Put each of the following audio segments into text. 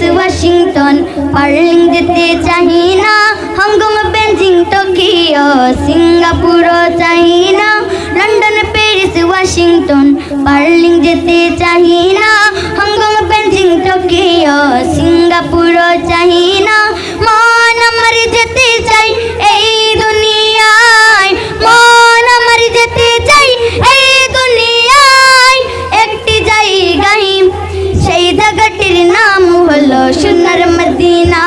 Paris Washington purlin যেতে চাহি না। হংকং বেঞ্জিং টোকিও সিঙ্গাপুর চাহি না। লন্ডন প্যারিস ওয়াশিংটন পার্লিং যেতে চাহি না। হংকং বেঞ্জিং টোকিও সিঙ্গাপুরও চাহি সোনার মদিনা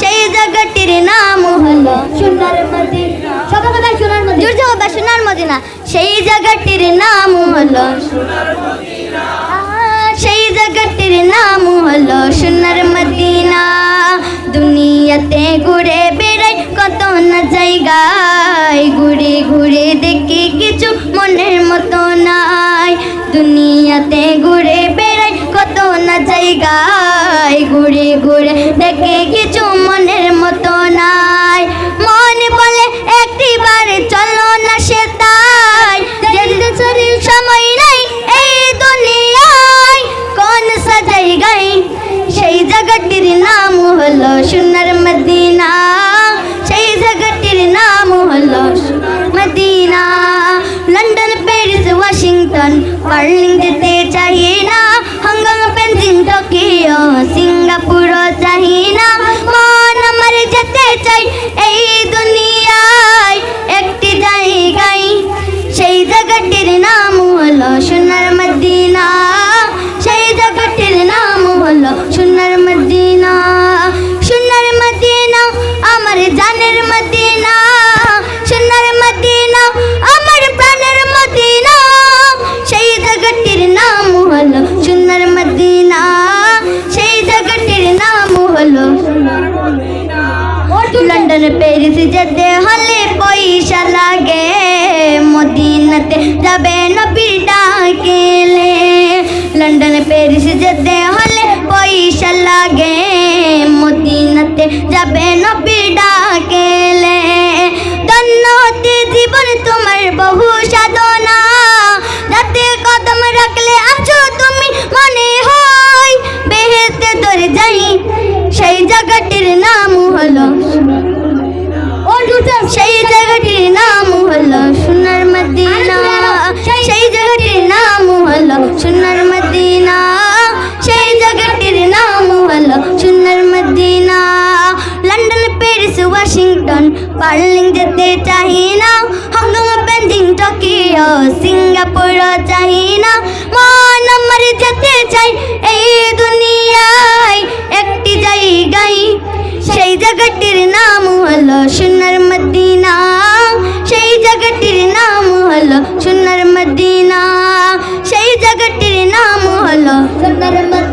সেই জায়গাটির নাম হলো সোনার মদিনা সোনার মদিনা সোনার মদিনা সেই জায়গাটির নাম হলো সেই জায়গাটির নাম হলো সোনার মদিনা দুনিয়াতে ঘুরে বেড়াই কত না জায়গায় ঘুরে ঘুরে দেখি কিছু মনের মতো নাই দুনিয়াতে ঘুরে বেড়াই কত না জায়গায় ঘুরে ঘুরে, দেখে কিছু মনের মতো নাই। মনে বলে একটিবার চলো না সে তাই। সময় নাই এই দুনিয়ায়। কোন সা গাই, সেই জায়গাটির নাম হলো সোনার মদিনা। সেই জায়গাটির নাম হলো Medina. London, Paris, Washington, Berlin সিঙ্গাপুরও চাহি না। মন আমার যেতে চাই এই দুনিয়ায়। একটি জায়গায় সেই জায়গাটির নাম হলো সোনার লন্ডন প্যারিস যেতে হলে পয়সা লাগে। মদিনাতে যাবে নবী ডাকেলে। লন্ডন প্যারিস যেতে হলে পয়সা লাগে। মদিনাতে যাবে নবী ডাকেলে। ধন্য হতে জীবন তোমার বহু সাধনা। যাতে কদম রাখলে আছো তুমি মনে হয়। বেহেতে ধরে যাই, সেই জায়গাটির নাম হলো লন্ডন প্যারিস ওয়াশিংটন বার্লিন যেতে চাই না হংকং বেজিং টোকিও সিঙ্গাপুর চাই না মন আমার যেতে চাই এই দুনিয়ায় একটি জায়গায় সেই জায়গাটির নাম হলো সোনার মদিনা সেই জায়গাটির নাম হলো সোনার মদিনা সেই জায়গাটির নাম হলো সোনার মদিনা